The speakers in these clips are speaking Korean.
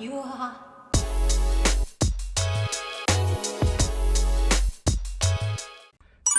유하.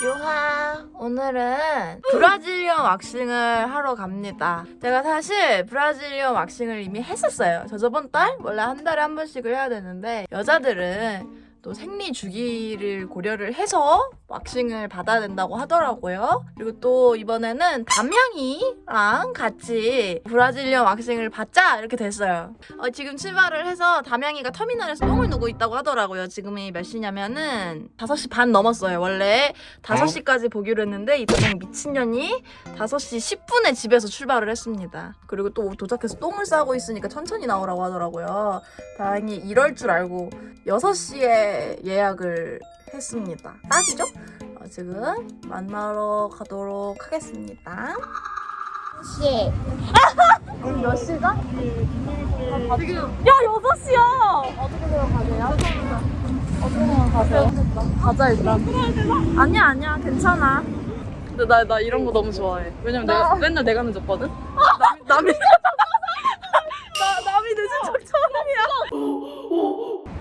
유하 오늘은 브라질리언 왁싱을 하러 갑니다. 제가 사실 브라질리언 왁싱을 이미 했었어요. 저 저번 달 원래 한 달에 한 번씩을 해야 되는데 여자들은 또 생리 주기를 고려를 해서 왁싱을 받아야 된다고 하더라고요. 그리고 또 이번에는 담양이랑 같이 브라질리언 왁싱을 받자 이렇게 됐어요. 어, 지금 출발을 해서 담양이가 터미널에서 똥을 누고 있다고 하더라고요. 지금이 몇 시냐면은 5시 반 넘었어요. 원래 5시까지 보기로 했는데 이 담양 미친년이 5시 10분에 집에서 출발을 했습니다. 그리고 또 도착해서 똥을 싸고 있으니까 천천히 나오라고 하더라고요. 다행히 이럴 줄 알고 6시에 예약을 했습니다. 딱이죠? 어, 지금 만나러 가도록 하겠습니다. 씨. 몇 시죠? 지금 야 6시야. 어떻게 들어가세요? 어떻게 가세요? 가자 일단. 아니야 아니야 괜찮아. 근데 나, 나 이런 거 너무 좋아해. 왜냐면 내가 맨날 내가 늦었거든. 남이 남이 나 남이 늦은 적 처음이야.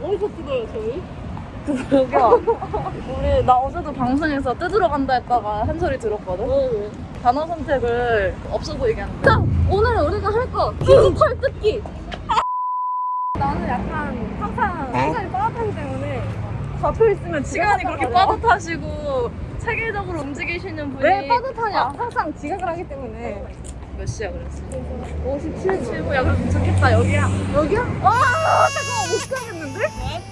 어디서 뜯어요 저희? 여기요. 우리 나 어제도 방송에서 뜯으러 간다 했다가 한 소리 들었거든. 단어 선택을 없어 보이게 하는 거. 오늘 우리가 할 거 디지털 뜯기. 나는 약간 항상 시간이 빠듯하기 때문에 잡혀 있으면 시간이 그렇게 빠듯하시고 체계적으로 움직이시는 분이 왜 빠듯하냐? 항상 지각을 하기 때문에 몇 시야 그랬어? 57분. 7분 야 그럼 도착했다 여기야. 여기야? 아 잠깐만 못 가겠는데?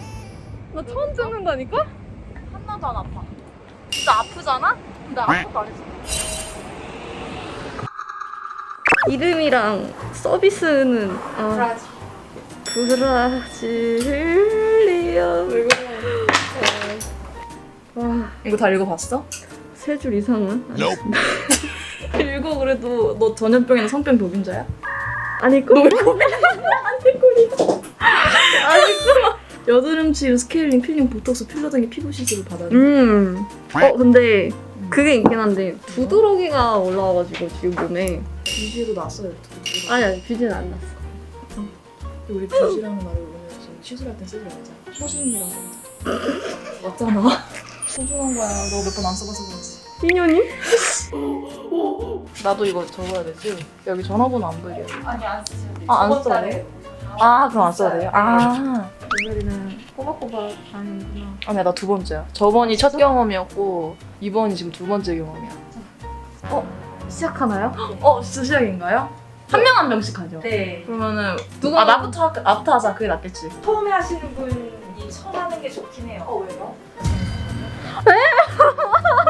왜? 나 처음 찍는다니까? 하나도 안 아파. 진짜 아프잖아? 근데 아무것도 안 했어. 이름이랑 서비스는 아, 왜 와, 이거 다 읽어봤어? 세줄 이상은? 읽어 그래도 너 전염병이나 성병 독인자야? 아니 그 여드름치, 스케일링, 필링, 보톡스, 필러 등의 피부 시술을 받아야 돼. 음. 어 근데 그게 있긴 한데 두드러기가 올라와가지고 지금 몸에 뷰시로 났어요. 두 아니 아니 뷰지는 안 났어. 우리 뷰시라는 말을 오늘 지금 시술할 때 쓰지 말자. 소중이라고 하자. 맞잖아. 소중한 거야. 너 몇 번 안 써봐서 그렇지. 인연이? 나도 이거 적어야 되지? 여기 전화번호 안 보이게. 아니 안 쓰셔도 돼요. 아, 안 저번 써도 달에 돼요? 아, 그럼 안 써도 돼요? 아. 오늘이는 꼬박꼬박 다니는구나. 아니야, 나 두 번째야. 저번이 첫 경험이었고, 이번이 지금 두 번째 경험이야. 시작하나요? 어, 진짜 시작인가요? 한 명 한 명씩 하죠. 네. 그러면은 누가 아 나부터 하, 나부터 하자. 그게 낫겠지. 처음에 하시는 분이 처음 하는 게 좋긴 해요. 어 왜요?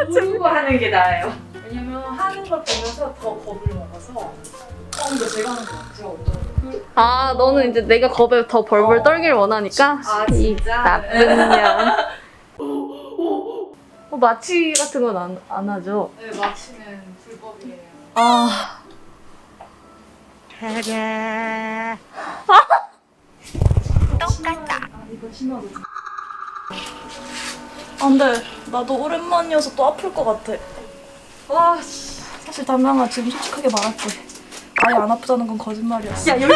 모르고 하는 게 나아요. 하는 걸 보면서 더 겁을 먹어서. 어 근데 제가 하는 거 제가 먼저. 아 너는 이제 내가 겁에 더 벌벌 어. 떨길 원하니까 아 이 진짜? 나쁜 년. 어, 마취 같은 건 안 안 하죠? 네 마취는 불법이에요. 아. 똑같다. 아, 이거. 아, 근데 나도 오랜만이어서 또 아플 것 같아. 아, 씨. 사실 담양아 지금 솔직하게 말할게. 아예 안 아프다는 건 거짓말이었어. 야 여기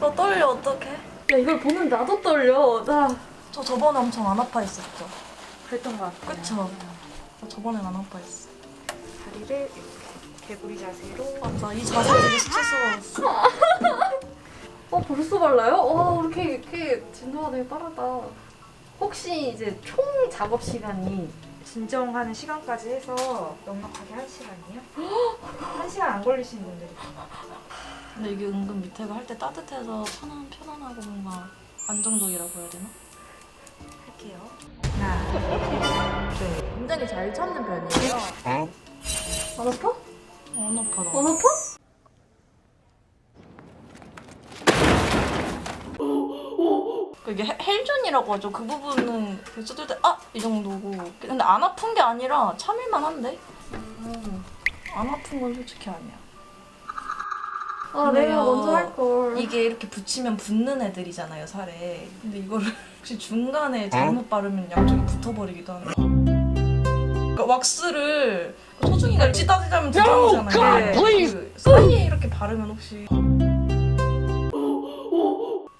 나 떨려 어떡해? 야 이걸 보면 나도 떨려. 나 저 저번에 엄청 안 아파했었죠. 그랬던 것 같아요. 그쵸? 저 저번엔 안 아파했어. 다리를 이렇게 개구리 자세로. 맞아, 이 자세 되게 스트레스받았어. 어 벌써 발라요? 와 이렇게 이렇게 진도가 되게 빠르다. 혹시 이제 총 작업 시간이 진정하는 시간까지 해서 넉넉하게 한 시간이요? 한 시간 안 걸리시는 분들이 근데 이게 은근 밑에가 할 때 따뜻해서 편안, 편안하고 뭔가 안정적이라고 해야 되나? 할게요. 굉장히 잘 참는 편이에요. 안 아파? 안 아파, 안 아파? 이게 헬- 헬존이라고 하죠. 그 부분은 뜯을 때, 아! 이 정도고. 근데 안 아픈 게 아니라 참을만 한데? 음, 안 아픈 건 솔직히 아니야. 아. 내가 먼저 할 걸. 이게 이렇게 붙이면 붙는 애들이잖아요, 살에. 근데 이거를 혹시 중간에 잘못 바르면 양쪽이 붙어버리기도 하는 거. 그러니까 왁스를 소중 소중이가 두 점이잖아요. 그 사이에 이렇게 바르면 혹시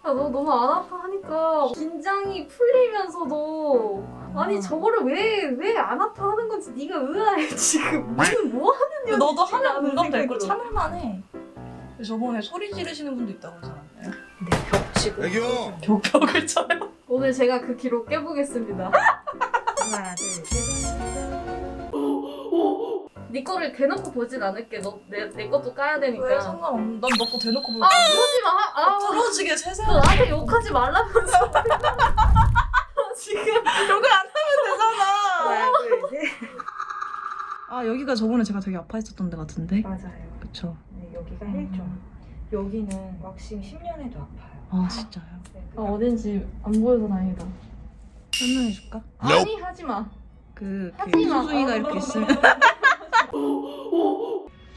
아, 너 너무 안 아파 하니까 긴장이 풀리면서도 아니 저거를 왜 왜 안 아파 하는 건지 네가 의아해 지금 무슨 뭐 하는 근데 너도 하면 나는 공감 될걸 생각으로. 참을만해. 저번에 소리 지르시는 분도 있다고 하지 않았나요? 벽치고. 애교 벽벽을 쳐요. 오늘 제가 그 기록 깨보겠습니다 하나, 둘, 셋. 네 거를 대놓고 보진 않을게 너내 내 것도 까야 왜 되니까 상관없는? 난너거 대놓고 볼 아. 그러지 마 아, 부러지게 너 세세하게 나한테 욕하지 말라면서 지금 욕을 안 하면 되잖아. 하나, 둘, 셋. 아 여기가 저번에 제가 되게 아파했었던 데 같은데. 맞아요. 그쵸. 네, 여기가 1점. 여기는 왁싱 10년에도 아파요. 아 진짜요? 네, 아 어딘지 안 보여서 다행이다 설명해 줄까? 아니 하지 마 그 하지 마. 수중이가 어. 이렇게 있으면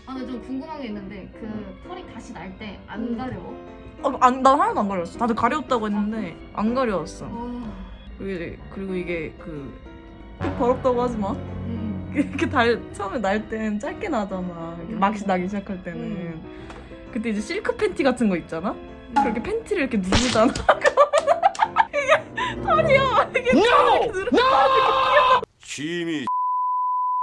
아 근데 좀 궁금한 게 있는데 그 털이 다시 날 때 안 음. 가려워? 어, 안, 난 하나도 안 가려웠어. 다들 가려웠다고 했는데 안 가려웠어. 아, 그리고, 그리고 이게 그 더럽다고 하지 마. 음. 이렇게 달 처음에 날 땐 짧게 나잖아. 이렇게 막 나기 시작할 때는. 그때 이제 실크 팬티 같은 거 있잖아. 그렇게 팬티를 이렇게 누르잖아. 이게 털이야. 이게 털이 이렇게 누르. 취미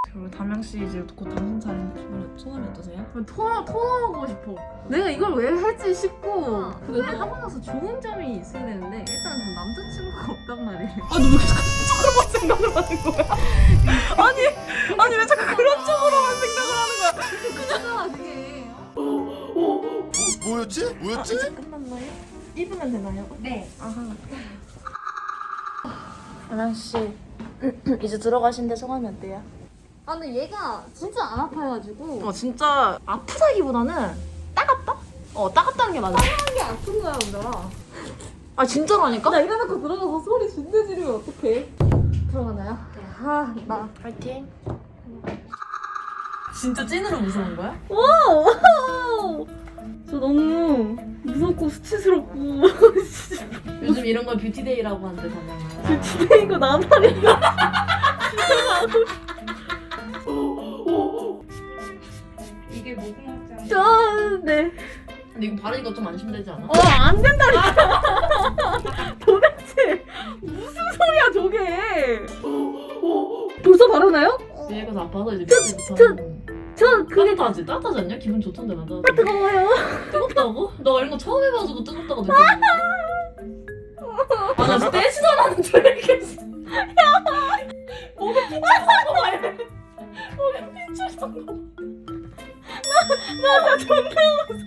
그리고 담양 씨 이제 곧 당신 차례인데 소감이, 소감이 어떠세요? 토, 토하고 싶어. 내가 이걸 왜 했지 싶고. 근데 하고 나서 좋은 점이 있어야 되는데, 일단 그 남자친구가 없단 말이에요. 아, 너 왜 자꾸 쪽으로만 생각을 하는 거야? 아니, 아니 왜 자꾸 그런 쪽으로만 생각을 하는 거야? 그잖아, 그게. 뭐, 뭐였지? 뭐였지? 끝났나요? 입으면 되나요? 네. 아하. 담양 씨 이제 들어가신데 소감이 어때요? 아, 근데 얘가 진짜 안 아파가지고. 어 진짜 아프다기보다는 따갑다? 어 따갑다는 게 맞아. 이게 아픈 거야, 나. 아 진짜라니까? 나 이래놓고 들어가서 소리 준대 지르면 어떡해. 들어가나요? 아, 나. 파이팅. 진짜 찐으로 무서운 거야? 오! 저 너무 무섭고 수치스럽고. 요즘 이런 걸 뷰티데이라고 하는데 담양아. 이거 나발이야. 근데 이거 바르니까 좀 안심되지 않아? 어, 안 된다니까. 도대체 무슨 소리야, 저게. 벌써 바르나요? 얘가 더 아파서 이제 밑에부터 저 그게 따뜻하지? 따뜻하지 않냐? 기분 좋던데 나 따뜻해. 뜨거워요. 뜨겁다고? 나 이런 거 처음 해봐가지고 뜨겁다고 느꼈는데 아나 진짜 않았는데 왜 이렇게 야 목에 피쳤던 거 말해 목에 피쳤던 거 나나 존나 욕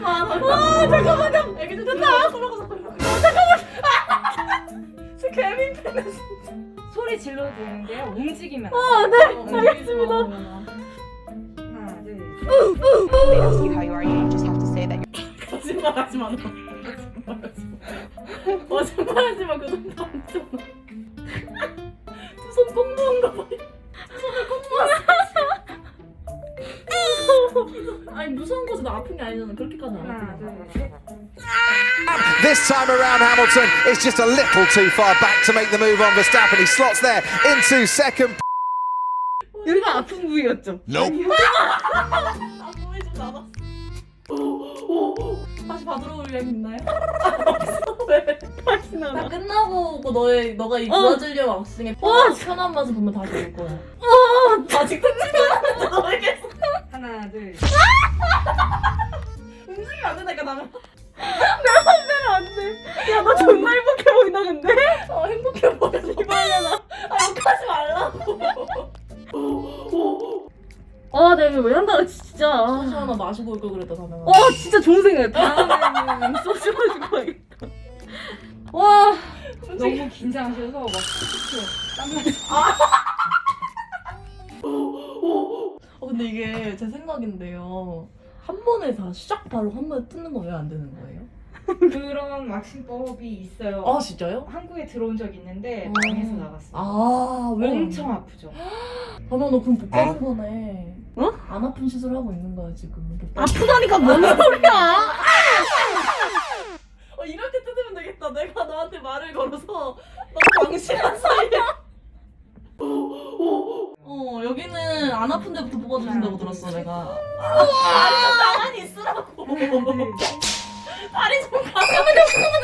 하지 마 아, 잠깐만요 애기 좀 됐다 돌아가서 잠깐만 진짜 개민폐네 소리 질러도 되는데요. 움직이면. 아, 네. 알겠습니다. 하나, 둘, 셋. they ask you how you are, you just have to say that 거짓말하지 마. 거짓말하지 마. 거짓말하지 마. 그 정도 아니잖아. 두손 꼭 모은가 봐. 아니 무서운 거지 나 아픈 게 아니잖아. 그렇게까지 안 아픈 둘, 거. 셋. This time around, Hamilton is just a little too far back to make the move on Verstappen. He slots there into second 여기가 아픈 부위였죠. Nope. 아 몸이 좀 나갔어. 다시 받으러 올일 있나요? 왜? 다시. 나 끝나고 그 너의 너가 이 브라질리아 왁싱의 어. 편한, 편한 맛을 보면 다시 올 거야. 어. 아직 듣지도 않았는데 너에게 하나, 둘, 셋. 움직이면 안 된다니까 나는. 안 돼. 야, 너 존나 행복해 보인다, 근데? 어 행복해 보여. 이발려나. 아 욕하지 말라고. 아, 내가 이거 왜 한다, 진짜. 소주 하나 마시고 올 걸 그랬다 다명아. 와, 진짜 좋은 생각이야. 다음에는 소주 마시고 가야겠다. 와, 너무 긴장하셔서 막 툭툭 땀나 근데 이게 제 생각인데요. 한 번에 다 시작 바로 한 번에 뜯는 거왜안 되는 거예요? 그런 왁싱법이 있어요. 아 진짜요? 한국에 들어온 적 있는데 어. 망해서 나갔어 요. 아 왜? 엄청 아프죠. 다명아 너 그럼 못 가는 거네. 어? 안 아픈 시술 하고 있는 거야 지금. 못 가는 아프다니까 뭔 소리야? 어, 이렇게 뜯으면 되겠다. 내가 너한테 말을 걸어서 너무 방심한 사이야. 어, 여기는 안 아픈 데부터 뽑아주신다고 들었어 내가. 아, 가만히 있으라고. 다리 좀 가만히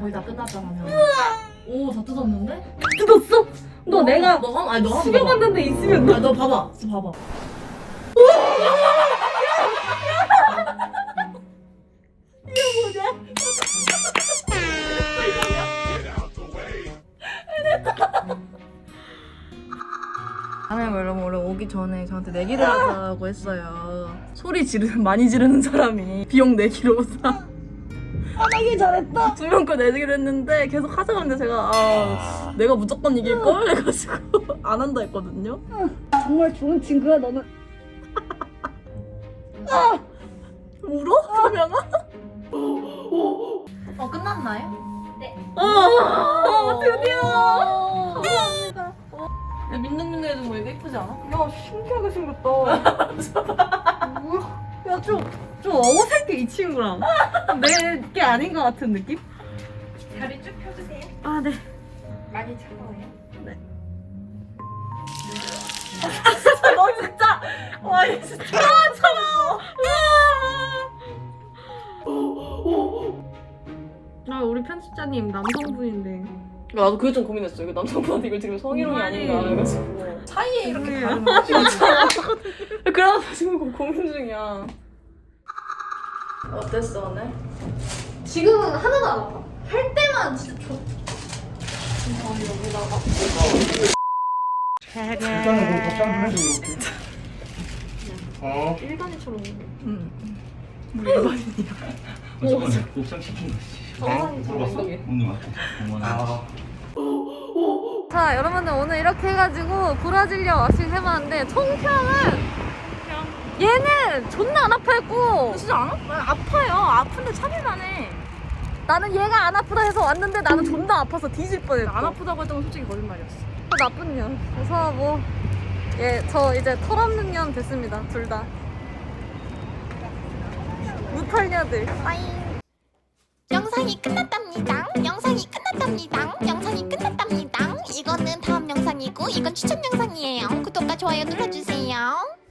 거의 다 끝났잖아. 오, 다 뜯었는데? 뜯었어? 너 내가 너 한, 아니, 너 한. 숙여봤는데 있으면 너 아, 너 봐봐. 진짜 봐봐. 아니 여러분 원래 오기 전에 저한테 내기를 하자고 했어요. 소리 지르 많이 지르는 사람이 비용 내기로 사. 아 나기 잘했다. 두명거 내기로 했는데 계속 하자는데 제가 아 내가 무조건 이길 걸 해가지고 안 한다 했거든요. 정말 좋은 친구야 너는. 울어? 소명아? 어 끝났나요? 어 드디어. 감사합니다. 야, 민둥민둥 해준 거 이거 예쁘지 않아? 야 신기하게 생겼다. 야 좀 좀 어색해 이 친구랑. 내게 아닌 것 같은 느낌? 다리 쭉 펴주세요. 아 네. 많이 차가워요. 너 진짜 와 이거 진짜 차가워. 아 우리 편집자님 남성분인데. 나도 그게 좀 고민했어. 이거 남성분한테 이걸 지금 성희롱이 아닌가 해가지고 사이에 이렇게 다른 거 그래서 지금 고민 중이야. 어땠어 오늘? 지금은 하나도 안 아파. 할 때만 진짜 좋. 일단은 그럼 답장 좀 해줘 이렇게. 어. 일반인처럼. 잠깐만 곱창 시킨 오늘. 아. 자 여러분들 오늘 이렇게 해가지고 브라질리아 왁싱 해봤는데 총평은 얘는 존나 안 아파했고 진짜 안 아파? 아파요. 아픈데 참을만해. 나는 얘가 안 아프다 해서 왔는데 나는 존나 아파서 뒤질 뻔했고 안 아프다고 했던 건 솔직히 거짓말이었어. 또 나쁜 년 그래서 뭐 예, 저 이제 털없는 년 됐습니다 둘다 무털녀들 빠잉 영상이 끝났답니다. 영상이 끝났답니다. 영상이 끝났답니다. 이거는 다음 영상이고 이건 추천 영상이에요. 구독과 좋아요 눌러주세요.